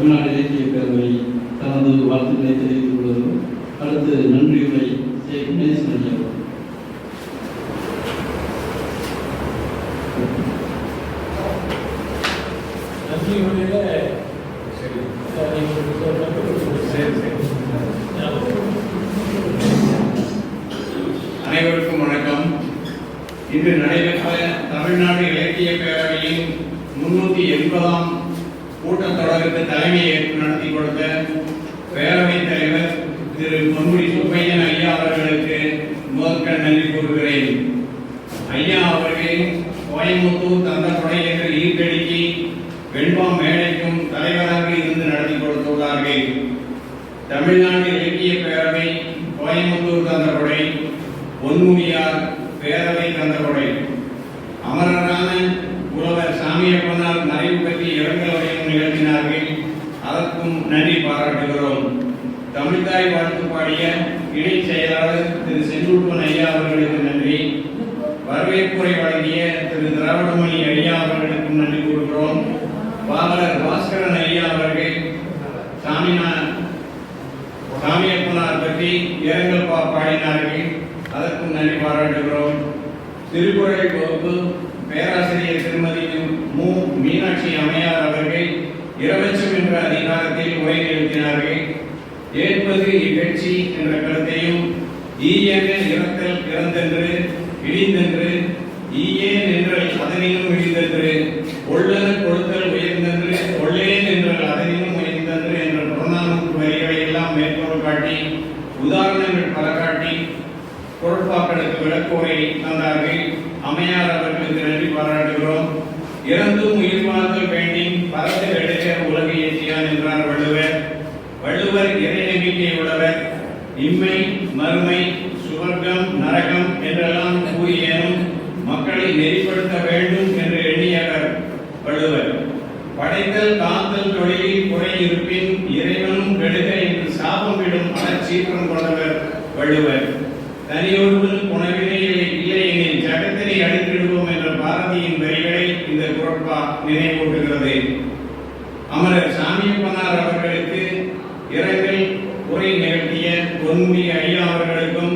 தமிழ்நாடு தேசிய பேரவை கலந்து வாழ்த்துக்களை தெரிவித்துக் கொள்வதும் அடுத்து நன்றியுரை சே. ஐயா அனைவருக்கும் வணக்கம். இன்று நடைபெற்ற தமிழ்நாடு இலக்கிய பேரவையின் முன்னூத்தி எண்பதாம் கூட்டத்தொடருக்கு தலைமை ஏற்று நடத்தி கொடுத்த பேரவைத் தலைவர் திரு பொன்முடி சுப்பையன் ஐயா அவர்களுக்கு முதற்கண் நன்றி கூறுகிறேன். ஐயா அவர்கள் கோயம்புத்தூர் தந்தப்படை என்ற ஈர்க்கடிக்கு வெண்பாம் மேடைக்கும் தலைவராக இருந்து நடத்தி கொடுத்துள்ளார்கள். தமிழ்நாடு இலக்கிய பேரவை கோயம்புத்தூர் தந்தப்படை பொன்முடியார் பேரவை தந்தப்படை அமரரான புலவர் சாமியப்பனார் மறைவு பற்றி இரங்கல் வரையும் நிகழ்த்தினார்கள். அதற்கும் நன்றி பாராட்டுகிறோம். தமிழ்தாய் வாழ்த்து பாடிய இணை செயலாளர் திரு செந்தூர்பன் ஐயா அவர்களுக்கு நன்றி. வரவேற்புரை வழங்கிய திரு திராவிடமணி ஐயா அவர்களுக்கும் நன்றி கூறுகிறோம். பாவலர் பாஸ்கரன் ஐயா அவர்கள் சாமினா சாமியப்பனார் பற்றி இரங்கல் பா பாடினார்கள். அதற்கும் நன்றி பாராட்டுகிறோம். திருக்குறள் வகுப்பு பேராசிரியர் திருமதி மு. மீனாட்சி அம்மையார் அவர்கள் இரவச்சம் என்ற அதிகாரத்தில் உரை நிறுத்தினார்கள் ஏற்பது இகழ்ச்சி என்ற கருத்தையும் ஈயன இறத்தல் இறந்தென்று இடிந்தென்று ஈயேன் நின்றல் அதனையும் இடிந்தென்று ஒள்ளன பொருட்பாக்களுக்கு விளக்கோரை தந்தார்கள் அம்மையார் அவர்களுக்கு நன்றி பாராட்டுகிறோம். இறந்தும் உயிர் வாழ்ந்து வேண்டி பரத்து எடுக்க உலகை ஏற்றியான் என்றார் வள்ளுவர். வள்ளுவர் இறை நம்பிக்கை உடையவர். இம்மை மறுமை சுவர்க்கம் நரகம் என்றெல்லாம் கூறியேனும் மக்களை நெறிப்படுத்த வேண்டும் என்று எண்ணியவர் வள்ளுவர். படைத்தல் காத்தல் தொழிலில் குறை இருப்பின் இறைவனும் கெடுக என்று சாபமிடும் அறச்சீற்றம் கொண்டவர் வள்ளுவர். தனியொருவன் உணவினை இல்லை எனில் ஜகத்தினை அழித்திடுவோம் என்ற பாரதியின் வரிகளை இந்த குரட்பா நினைவூட்டுகிறது. அமரர் சாமியப்பனார் அவர்களுக்கு இரங்கல் உரை நிகழ்த்திய பொன்மி ஐயா அவர்களுக்கும்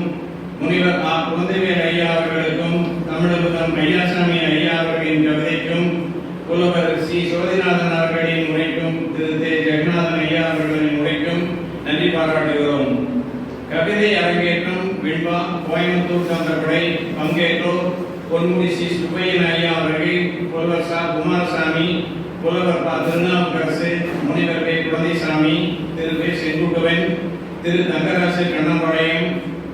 முனிவர் ஆ. குழந்தைவேல் ஐயா அவர்களுக்கும் தமிழகம் ஐயாசாமி ஐயா அவர்களின் கவிதைக்கும் புலவர் சி. சோதிநாதன் அவர்களின் உரைக்கும் திரு. தே. ஜெகநாதன் ஐயா அவர்களின் உரைக்கும் நன்றி பாராட்டுகிறோம். கவிதை அரங்கேற்றம் விண்பா கோயம்புத்தூர் தந்தப்படை பங்கேற்றோர் பொன்முடி ஸ்ரீ சுப்பையன் ஐயா அவர்கள் புலவர் சா குமாரசாமி புலவர் பா திருநாவுக்கரசு முனிவர் கே குழந்தைசாமி திரு பே செங்குட்டுவன் திரு தங்கராசு கண்ணம்பாளையம்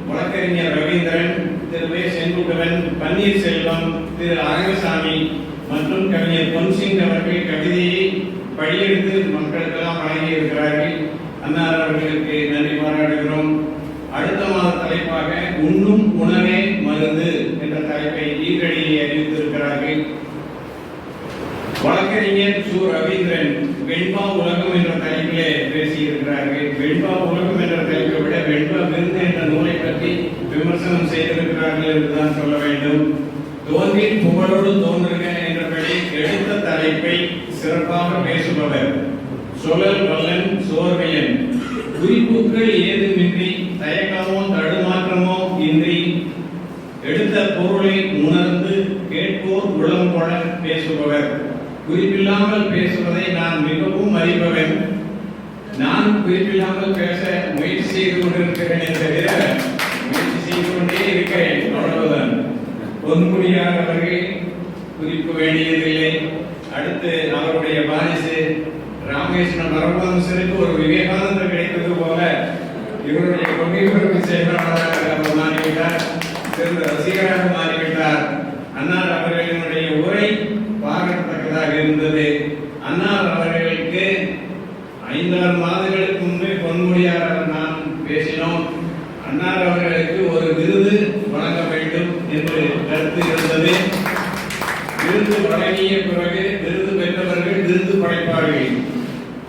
வழக்கறிஞர் ரவீந்திரன் திரு வே செங்குட்டுவன் பன்னீர்செல்வம் திரு அரங்கசாமி மற்றும் கவிஞர் பொன்சிங் அவர்கள் கவிதையை படியெடுத்து மக்களுக்கெல்லாம் வழங்கியிருக்கிறார்கள். அன்னார் அவர்களுக்கு நன்றி பாராட்டுகிறோம். அடுத்த மாத தலைப்பாக உண்ணும் உணவே மருந்து என்ற தலைப்பை ஈரடியை அறிவித்திருக்கிறார்கள். வழக்கறிஞர் சு. ரவீந்திரன் வெண்பா உலகம் என்ற தலைப்பிலே பேசியிருக்கிறார்கள். வெண்பா உலகம் என்ற தலைப்பை விட வெண்பா விருந்து என்ற நூலை பற்றி விமர்சனம் செய்திருக்கிறார்கள் என்றுதான் சொல்ல வேண்டும். தோன்றின் புகழோடு தோன்றுக என்றபடி எடுத்த தலைப்பை சிறப்பாக பேசுபவர். சுழல் வல்லன் சோர்வையன். குறிப்புகள் ஏதுமின்றி தயக்கமோ தடுமாற்றமோ இன்றி எடுத்த பொருளை உணர்ந்து கேட்போர் உளம் கொள பேசுபவர். குறிப்பில்லாமல் பேசுவதை நான் மிகவும் அறிபவன் நான் குறிப்பில்லாமல் பேச முயற்சி செய்து கொண்டிருக்கிறேன் தவிர முயற்சி செய்து கொண்டே இருக்கிறேன் அவ்வளவுதான். பொன்முடியார் அவர்கள் குறிப்பு வேண்டியதில்லை. அடுத்து அவருடைய வாரிசு ராமகிருஷ்ணன் பரமஹம்சருக்கு ஒரு விவேகானந்த இருந்தது. அன்னார் அவர்களுக்கு ஐந்தாறு மாதங்களுக்கு முன்பே பொன்முடியார் நாம் பேசினோம். அன்னார் அவர்களுக்கு ஒரு விருது வழங்க வேண்டும் என்று கருத்து இருந்தது. விருது வழங்கிய பிறகு விருது பெற்றவர்கள் விருது படைப்பார்கள்.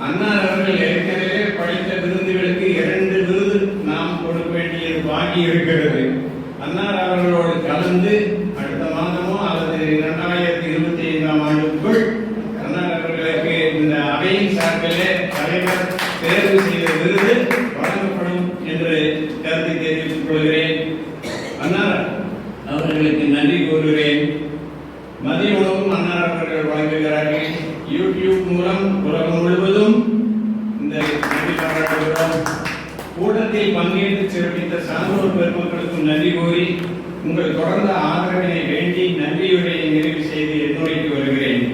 அன்னார் அவர்கள் ஏற்கனவே படைத்த விருதுகளுக்கு இரண்டு விருது நாம் கொடுக்க வேண்டியது பாக்கி இருக்கிறது. அவையின் சார்பிலே தலைவர் தேர்வு செய்த விருது வழங்கப்படும் என்று கருத்து தெரிவித்துக் கொள்கிறேன். அன்னார் அவர்களுக்கு நன்றி கூறுகிறேன். மதிய உணவும் அன்னார் அவர்கள் வழங்குகிறார்கள். யூடியூப் மூலம் உலகம் முழுவதும் இந்த நன்றி பாராட்டுகிறோம். கூட்டத்தில் பங்கேற்று சிறப்பித்த சான்றோர் பெருமக்களுக்கும் நன்றி கூறி உங்கள் தொடர்ந்த ஆதரவினை வேண்டி நன்றியுரையை நிறைவு செய்து என்னுரைக்கு வருகிறேன்.